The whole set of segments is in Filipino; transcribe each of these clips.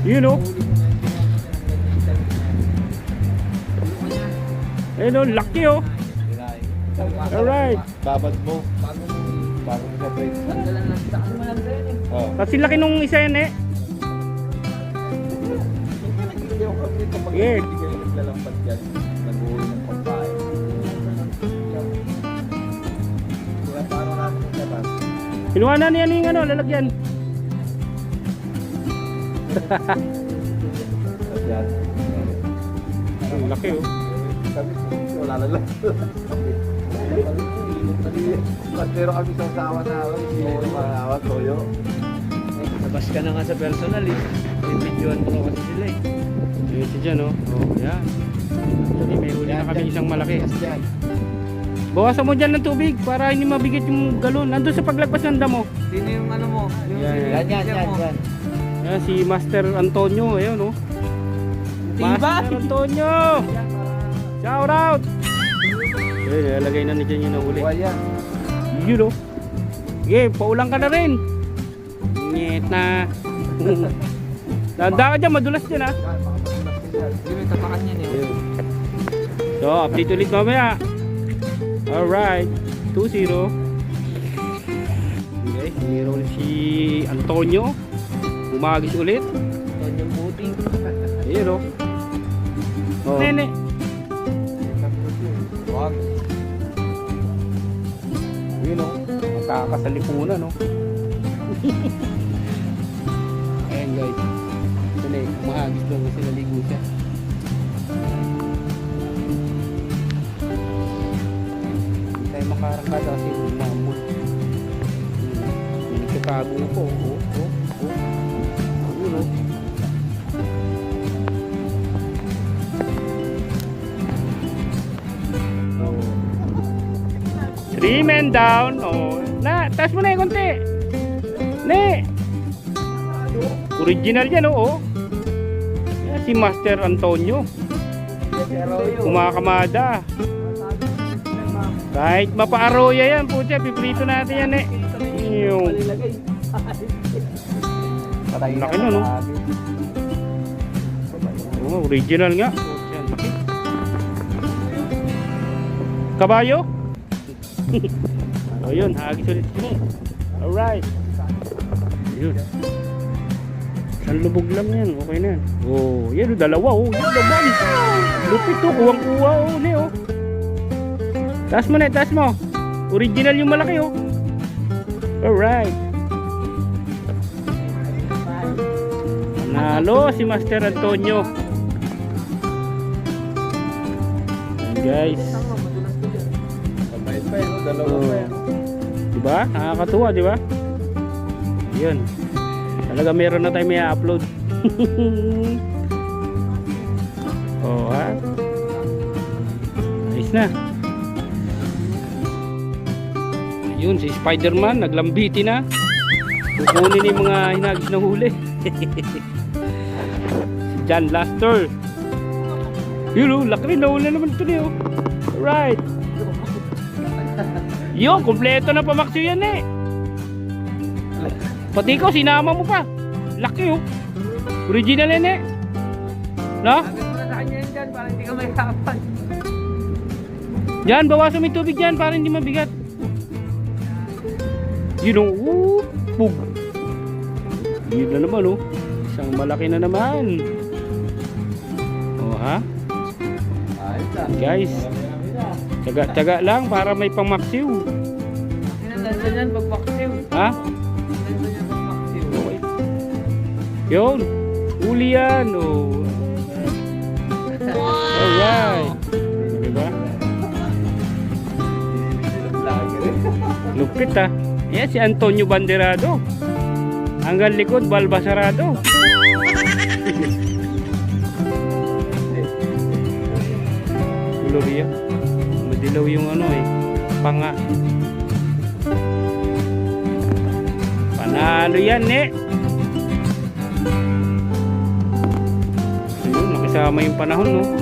Yun o. Ayun o, laki o. Alright. Babad mo. Bago mo break. Oh. Kasi laki nung isa yan eh. Yeah. hindi kayo naglalampat dyan. Nag-uwi ng labas? Kinuha na niya yung ano, lalagyan. Yan. Ang laki oh. Kami, wala na lang. Pero kami sa usawa na ako, hindi mo mga awa, toyo. Labas ka na nga sa personal eh. Bibidyoan mo kasi sila eh. Ayun siya dyan oh. Oh, yan. Actually, may huli na kami isang malaki. Yan. Bawasan mo dyan ng tubig para hindi mabigat yung galon. Nandun sa paglagpas ng damo. Sino yung ano mo? Yung Yan, Yan, yan, yan, mo? yan. Yan, si Master Antonio. Ayun oh. Master Antonio! Shout out! Ayun, lalagay na ni dyan yung nahuli. Yun oh. Sige, paulang ka na rin. Nyet na. Tanda ka dyan, madulas dyan dyan. Hindi may tapakan yan eh. So, update ulit mamaya. Alright. 2-0. Okay, meron si Antonio. Umagis ulit. Ton yung buti. Ayun oh. Oh. Nene. Wag. Yun oh. Magkakasalipunan oh. Ayan guys. Ito na eh. Umahagis lang kasi naligo siya. Hindi tayo makarangkada kasi umamot. May nagtatago na po. Oh, oh, oh. Three men down. Oh. Na, taas mo na yung konti. Ne. Original yan, oo. Yan, si Master Antonio. Kumakamada. Kahit mapa-aroya yan, putya, piprito natin yan eh. Yung. Laki na, no? Oh, original nga. Kabayo? oh, yun, hagis ulit sila. Alright. Yun. Isang lubog lang yan, okay na yan. Oh, yan, oh, dalawa, oh, yan naman. Lupit to, kuwang-kuwa, oh, ne, oh. Taas mo na, taas mo. Original yung malaki, oh. Alright. Nalo si Master Antonio. Guys. Dalawa pa yan. Diba? Nakakatuwa, di ba? Yun. Talaga meron na tayo may upload. oh, ha? Ayos na. Yun, si Spider-Man, naglambiti na. Kukunin yung mga hinagis na huli. si John Laster. Yun, oh, laki rin. Nahuli naman ito niyo. Alright. Yo, kompleto na pamaksyo yan eh. Pati ikaw, sinama mo pa. Laki oh. Original yan eh. No? Sabi mo na sa kanya yan dyan para hindi ka mahirapan. Yan, bawasan mo yung tubig dyan para hindi mabigat. Yun oh. Woo, pug. Yun na naman oh. Isang malaki na naman. Oh ha? Lang. Guys. Tsaga-tsaga lang para may pamaksiw. Sinandanda niyan pag vaccine. Ha? Sinandanda niyan pag vaccine. Okay. Yun. Uli yan. Oh. Alright. Diba? Lupit ah. Yan si Antonio Banderado. Hanggang likod, Balbasarado. Panga. Panalo yan eh. Ayun, nakisama yung panahon no.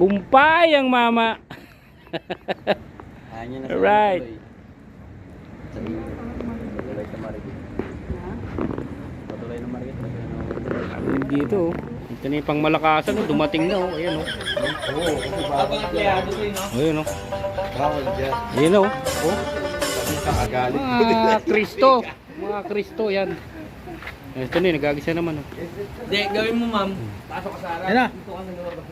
Tagumpay ang mama. Alright. Ano dito oh. Ito na yung pang malakasan oh. Dumating na oh. Ayan oh. Ayan oh. Ayan oh. oh. Mga Kristo. Mga Kristo yan. Ito na, nagagisa naman oh. Hindi, gawin mo, ma'am. Pasok ka sa harap. Yan na. Dito ka na lumabas.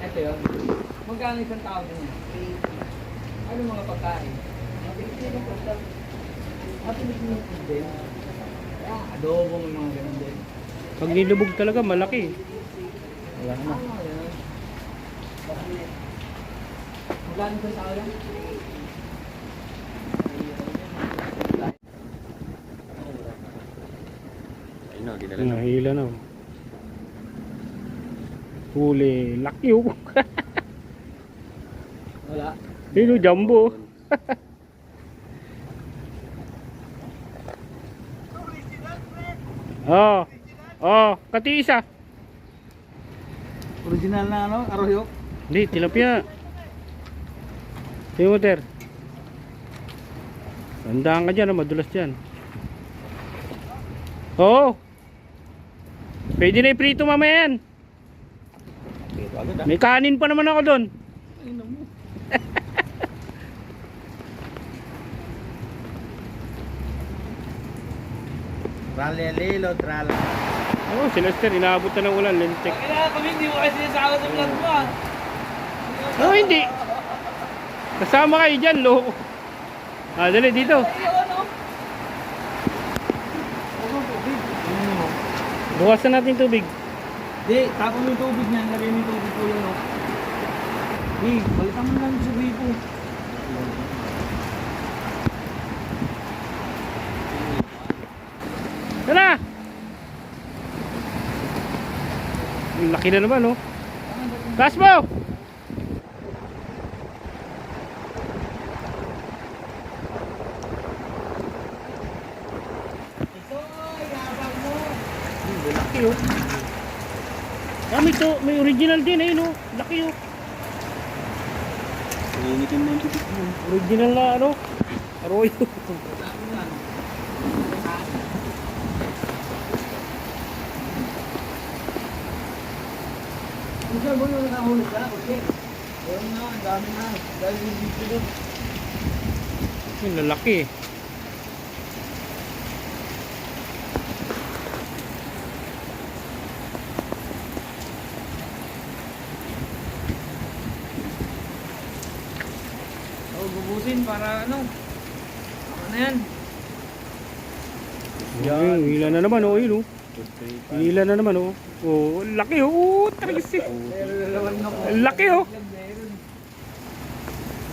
Ito, yun. Magkano isang tao din yan? Ano mga pagkain? Ah, adobo, may mga ganun din. Pag nilubog talaga, malaki. Wala na. Ah, yan. Magkano isang tao yan? Ayun na, dinala na. Nahila na oh. Huli. Laki oh. Wala. Sino jumbo? Oh. Oh, katiisa. Original na ano, aroyo? Hindi, tilapia. Timoter. Tandaan ka dyan, ah, madulas dyan. Oo. Pwede na iprito mamaya yan. May kanin pa naman ako doon. Tralelelo, trala. Oo, oh, si Lester, inaabot na ng ulan, lentek. Kaya kami hindi mo kasi sinasama sa vlog mo ah. Oo, oh, hindi. Kasama kayo dyan, loko. Ah, dali, dito. Bukasan natin tubig. Di, tapon yung tubig niyan, lagay mo yung tubig ko yun. oh. Di, balitan mo lang sa ko. Tara! Laki na naman, oh. Taas mo! Hmm, Laki, oh. Ah, may, original din, ayun, oh. Laki, oh. Nangingitim na yung tubig mo. Original na, ano? Arroyo. Saan mo nung nakahulog ka, okay. Ayun na, ang dami na. Dahil yung video doon. Yung lalaki, eh. O, bubusin para ano. Ano yan? Yan, hila na naman, oh, yun, oh. Hila na naman, oh. Oh, laki, oh. Eh. Naman ako. Laki, oh.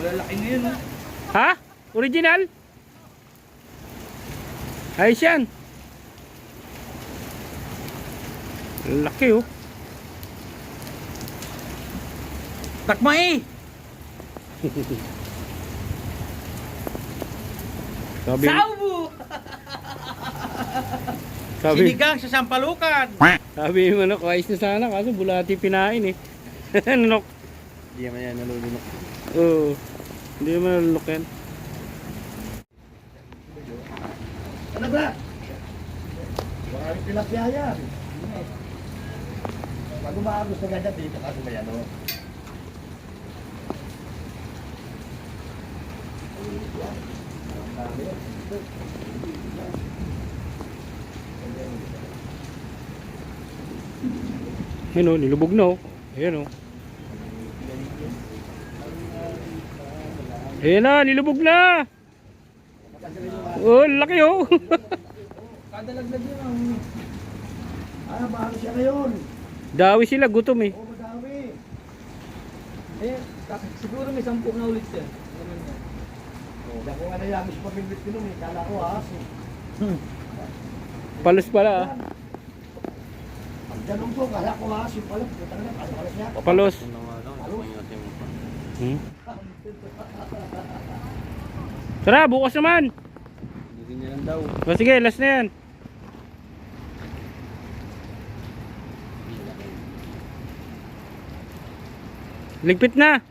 Malalaki ngayon ah. Ha? Original? Ayos yan. Laki oh. Takma eh! Sabi, Saubo! sabi, Sinigang sa Sampalukan! sabi yung ano, ayos na sana kaso bulati pinain eh. Ano? Hindi naman yan nalulunok. Oo. Hindi naman nalulok yan. Ano ba? Baka yung tilapia yan. Pag umaagos na ganyan dito kasi may ano. Ayun oh, nilubog na oh. Ayan oh. Ayan na, nilubog na. Oh, laki oh. Kadalagdag yun ang... Ah, bago siya ngayon. Dawi sila, gutom eh. Oo, madami. Eh, siguro may sampu na ulit siya. Oh, ako nga nayamis pa pinbit ko nun eh. Kala ko ha. Palos pala ah. Ang ganun ko, kala ko ha. Simpal. Putang na, ano ka siya? Palos. Palos. Hmm? Tara, bukas naman. Hindi niya lang daw. O sige, last na yan. Ligpit na.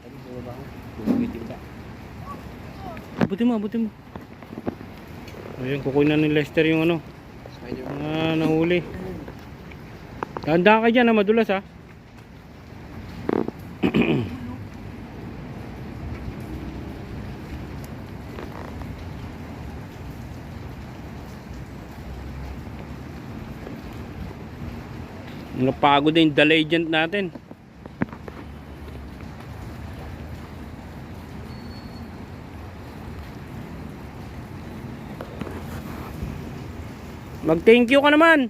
Sabi sa baba ko. Bumitin ka. Abutin mo, abutin mo. Ayun, kukunin na ni Lester yung ano. Ah, nahuli. Tanda ka dyan, ha, madulas ha. Napagod din the legend natin. Mag-thank you ka naman.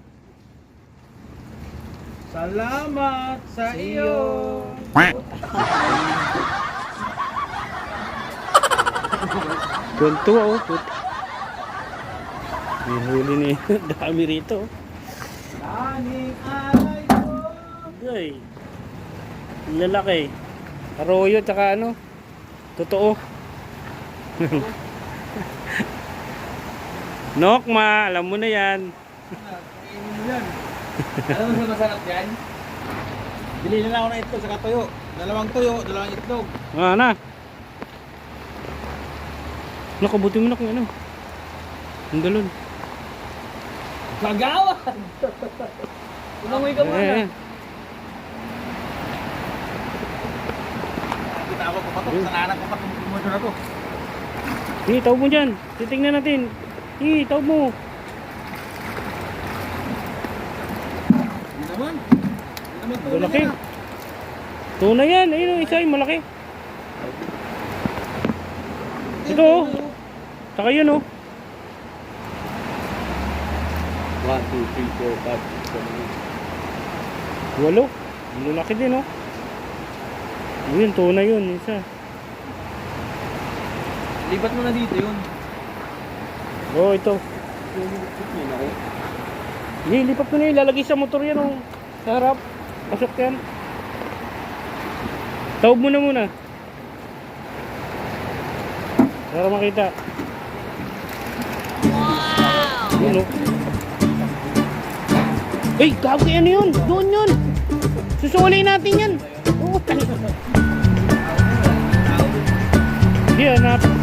Salamat sa iyo. Tuntua oh, put. May huli ni dami rito. Tanging alay ko. Ay. Lalaki. Arroyo tsaka ano. Totoo. Nokma, alam mo na yan. Yan. Alam mo sa masarap dyan? Bili na lang ako ng itlog sa tuyo. Dalawang tuyo, dalawang itlog. Ah, na. Nakabuti mo na kung ano. Ang galon. Gagawan! Umangoy ka muna. Eh, Tawag ko pa to. Sananan ko pa itong promotion na to. Hindi, tawag mo dyan. Titignan natin. Hindi, tawag mo. Hindi naman. Hindi naman tuyo Malaki. na. Tuna yan. Ayun, oh, isa yung malaki. Ito, oh. Saka yun, oh. 1, 2, 3, 4, 5, 6, 7, 8. Walo. Ang lalaki din, oh. Yun, tuna yun. Isa. Libat mo na dito yun. Oh, ito. Yun ako. Hindi, lipat ko na yun. Lalagay sa motor yan, oh. Sa harap. Pasok yan. Tawag mo na muna. Para makita. Wow! Yun, oh. Ay, gago ano yun? Doon yun. Susuli natin yan. Oo, tang- Hindi, hanap.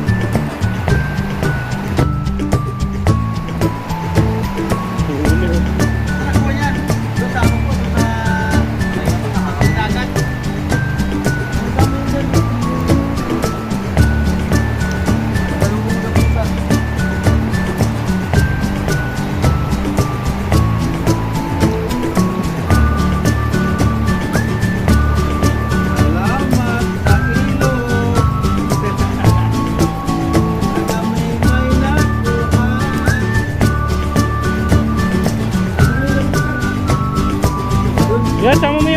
Yan, sama mo yan. Ito